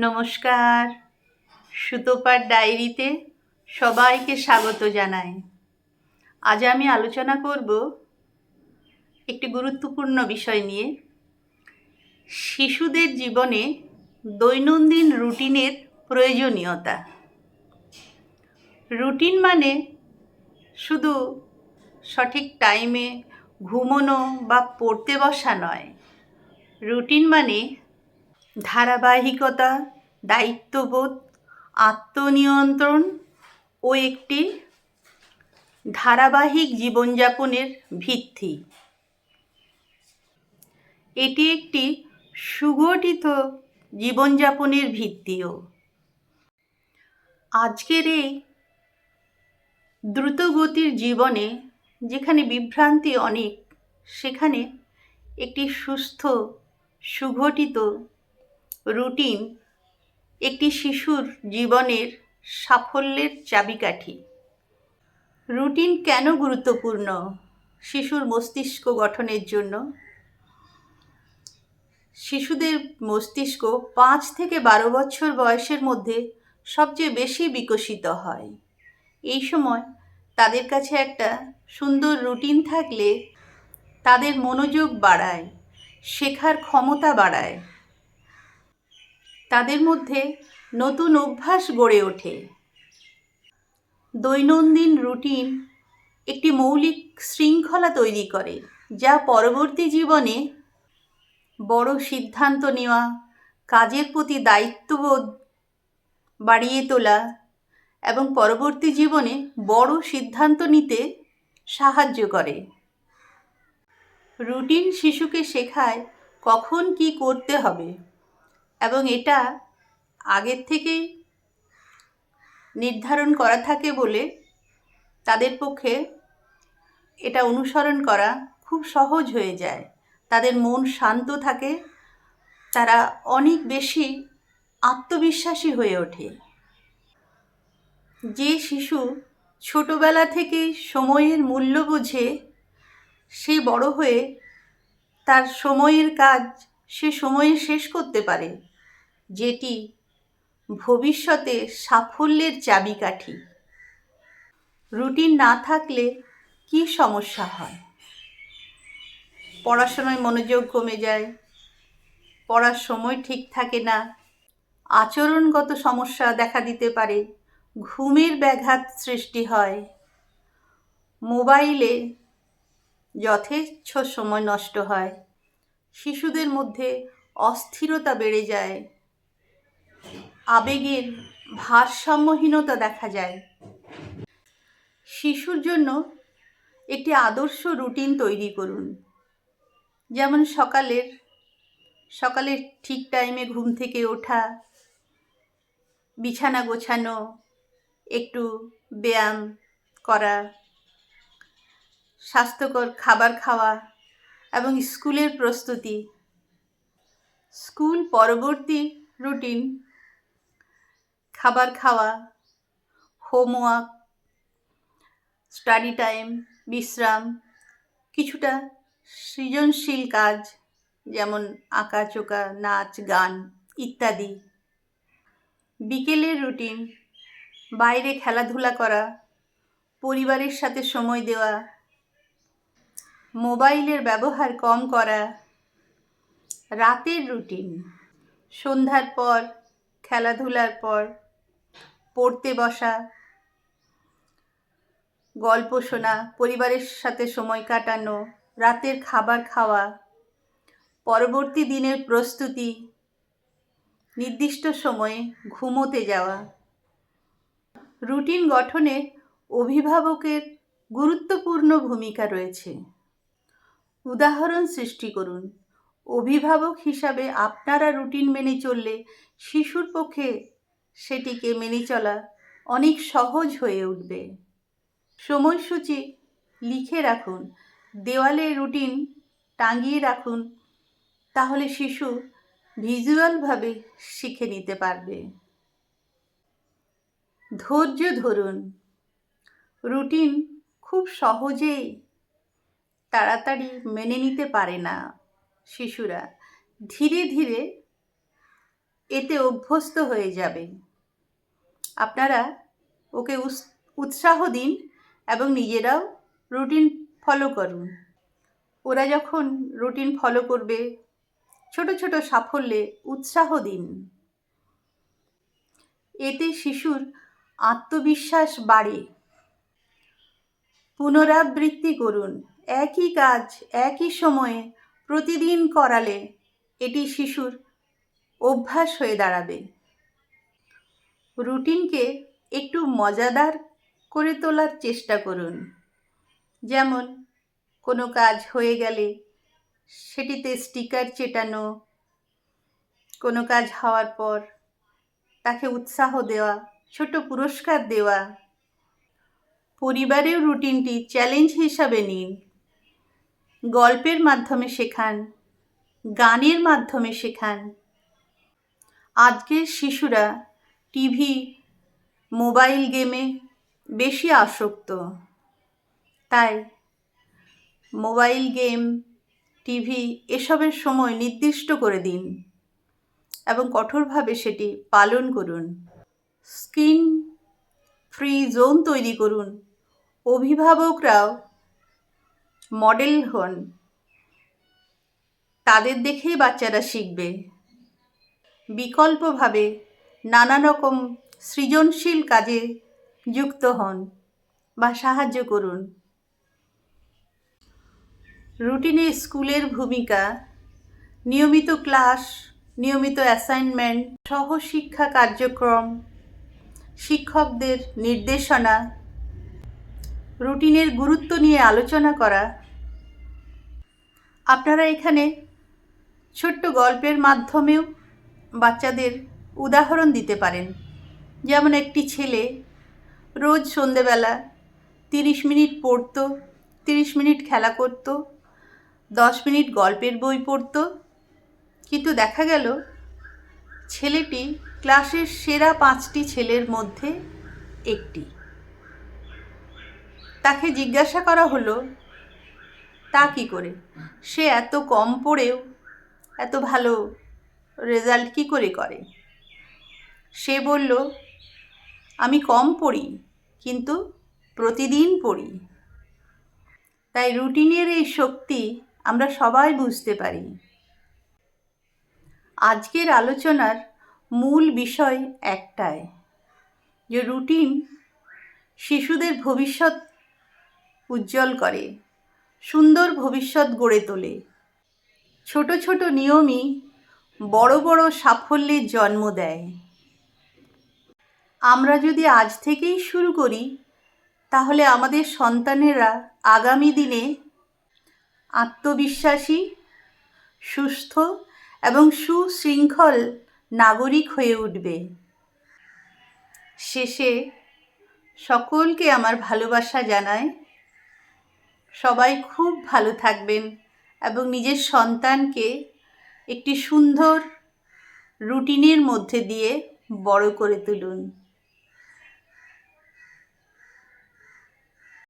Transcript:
নমস্কার। সুতোপার ডায়েরিতে সবাইকে স্বাগত জানাই। আজ আমি আলোচনা করব একটি গুরুত্বপূর্ণ বিষয় নিয়ে। শিশুদের জীবনে দৈনন্দিন রুটিনের প্রয়োজনীয়তা। রুটিন মানে শুধু সঠিক টাইমে ঘুমোনো বা পড়তে বসা নয়। রুটিন মানে ধারাবাহিকতা, দায়িত্ববোধ, আত্মনিয়ন্ত্রণ ও একটি ধারাবাহিক জীবনযাপনের ভিত্তি। এটি একটি সুগঠিত জীবনযাপনের ভিত্তিও। আজকের এই দ্রুতগতির জীবনে যেখানে বিভ্রান্তি অনেক, সেখানে একটি সুস্থ, সুগঠিত রুটিন একটি শিশুর জীবনের সাফল্যের চাবিকাঠি। রুটিন কেন গুরুত্বপূর্ণ শিশুর মস্তিষ্ক গঠনের জন্য? শিশুদের মস্তিষ্ক পাঁচ থেকে বারো বছর বয়সের মধ্যে সবচেয়ে বেশি বিকশিত হয়। এই সময় তাদের কাছে একটা সুন্দর রুটিন থাকলে তাদের মনোযোগ বাড়ায়, শেখার ক্ষমতা বাড়ায়। তাদের মধ্যে নতুন অভ্যাস গড়ে ওঠে। দৈনন্দিন রুটিন একটি মৌলিক শৃঙ্খলা তৈরি করে, যা পরবর্তী জীবনে বড় সিদ্ধান্ত নেওয়া, কাজের প্রতি দায়িত্ববোধ বাড়িয়ে তোলা এবং পরবর্তী জীবনে বড় সিদ্ধান্ত নিতে সাহায্য করে। রুটিন শিশুকে শেখায় কখন কি করতে হবে। এবং এটা আগের থেকেই নির্ধারণ করা থাকে বলে তাদের পক্ষে এটা অনুসরণ করা খুব সহজ হয়ে যায়। তাদের মন শান্ত থাকে, তারা অনেক বেশি আত্মবিশ্বাসী হয়ে ওঠে। যে শিশু ছোটবেলা থেকেই সময়ের মূল্য বোঝে সে বড় হয়ে তার সময়ের কাজ সে সময়ে শেষ করতে পারে। যেটি ভবিষ্যতে সাফল্যের চাবিকাঠি। রুটিন না থাকলে কি সমস্যা হয়? পড়াশোনায় মনোযোগ কমে যায়, পড়ার সময় ঠিক থাকে না, আচরণগত সমস্যা দেখা দিতে পারে, ঘুমের ব্যাঘাত সৃষ্টি হয়, মোবাইলে যথেচ্ছ সময় নষ্ট হয়, শিশুদের মধ্যে অস্থিরতা বেড়ে যায় আবেগের ভারসাম্যহীনতা দেখা যায়। শিশুর জন্য একটি আদর্শ রুটিন তৈরি করুন। যেমন সকালের সকালের ঠিক টাইমে ঘুম থেকে ওঠা, বিছানা গোছানো, একটু ব্যায়াম করা, স্বাস্থ্যকর খাবার খাওয়া এবং স্কুলের প্রস্তুতি। স্কুল পরবর্তী রুটিন খাবার খাওয়া, হোমওয়ার্ক, স্টাডি টাইম, বিশ্রাম, কিছুটা সৃজনশীল কাজ যেমন আঁকা, চোকা, নাচ, গান ইত্যাদি। বিকেলের রুটিন, বাইরে খেলাধুলা করা, পরিবারের সাথে সময় দেওয়া, মোবাইলের ব্যবহার কম করা, রাতের রুটিন, সন্ধ্যার পর, খেলাধুলার পর পড়তে বসা, গল্প শোনা, পরিবারের সাথে সময় কাটানো, রাতের খাবার খাওয়া, পরবর্তী দিনের প্রস্তুতি, নির্দিষ্ট সময়ে ঘুমোতে যাওয়া। রুটিন গঠনে অভিভাবকের গুরুত্বপূর্ণ ভূমিকা রয়েছে। উদাহরণ সৃষ্টি করুন। অভিভাবক হিসাবে আপনারা রুটিন মেনে চললে শিশুর পক্ষে সেটিকে মেনে চলা অনেক সহজ হয়ে উঠবে। সময়সূচি লিখে রাখুন, দেওয়ালে রুটিন টাঙিয়ে রাখুন, তাহলে শিশু ভিজুয়ালভাবে শিখে নিতে পারবে। ধৈর্য ধরুন, রুটিন খুব সহজেই তাড়াতাড়ি মেনে নিতে পারে না শিশুরা। ধীরে ধীরে এতে অভ্যস্ত হয়ে যাবে। আপনারা ওকে উৎসাহ দিন এবং নিজেরাও রুটিন ফলো করুন। ওরা যখন রুটিন ফলো করবে, ছোট ছোট সাফল্যে উৎসাহ দিন। এতে শিশুর আত্মবিশ্বাস বাড়ে। পুনরাবৃত্তি করুন। একই কাজ, একই সময়ে প্রতিদিন করালে এটি শিশুর অভ্যাস হয়ে দাঁড়াবে। রুটিনকে একটু মজাদার করে তোলার চেষ্টা করুন। যেমন, কোনো কাজ হয়ে গেলে সেটিতে স্টিকার চেটানো, কোনো কাজ হওয়ার পর তাকে উৎসাহ দেওয়া, ছোট পুরস্কার দেওয়া। পরিবারেও রুটিনটি চ্যালেঞ্জ হিসাবে নিন। গল্পের মাধ্যমে শেখান, গানের মাধ্যমে শেখান। আজকের শিশুরা টিভি, মোবাইল গেমে বেশি আসক্ত। তাই মোবাইল গেম, টিভি এসবের সময় নির্দিষ্ট করে দিন এবং কঠোরভাবে সেটি পালন করুন। স্ক্রিন ফ্রি জোন তৈরি করুন। অভিভাবকরাও মডেল হন। তাদের দেখেই বাচ্চারা শিখবে। বিকল্পভাবে নানা রকম সৃজনশীল কাজে যুক্ত হন বা সাহায্য করুন। রুটিনে স্কুলের ভূমিকা, নিয়মিত ক্লাস, নিয়মিত অ্যাসাইনমেন্ট সহ শিক্ষা কার্যক্রম, শিক্ষকদের নির্দেশনা, রুটিনের গুরুত্ব নিয়ে আলোচনা করা। আপনারা এখানে ছোট্ট গল্পের মাধ্যমেও বাচ্চাদের উদাহরণ দিতে পারেন। যেমন একটি ছেলে রোজ সন্ধেবেলা তিরিশ মিনিট পড়তো, তিরিশ মিনিট খেলা করতো, দশ মিনিট গল্পের বই পড়তো। কিন্তু দেখা গেল, ছেলেটি ক্লাসের সেরা পাঁচটি ছেলের মধ্যে একটি। তাকে জিজ্ঞাসা করা হলো, তা কি করে? সে এত কম পড়েও এত ভালো রেজাল্ট কি করে করে? সে বলল, আমি কম পড়ি, কিন্তু প্রতিদিন পড়ি। তাই রুটিনের এই শক্তি আমরা সবাই বুঝতে পারি। আজকের আলোচনার মূল বিষয় একটাই, যে রুটিন শিশুদের ভবিষ্যৎ উজ্জ্বল করে, সুন্দর ভবিষ্যৎ গড়ে তোলে। ছোট ছোট নিয়মই বড় বড় সাফল্যের জন্ম দেয়। আমরা যদি আজ থেকেই শুরু করি, তাহলে আমাদের সন্তানেরা আগামী দিনে আত্মবিশ্বাসী, সুস্থ এবং সুশৃঙ্খল নাগরিক হয়ে উঠবে। শেষে সকলকে আমার ভালোবাসা জানায় সবাই খুব ভালো থাকবেন এবং নিজের সন্তানকে একটি সুন্দর রুটিনের মধ্যে দিয়ে বড় করে তুলুন।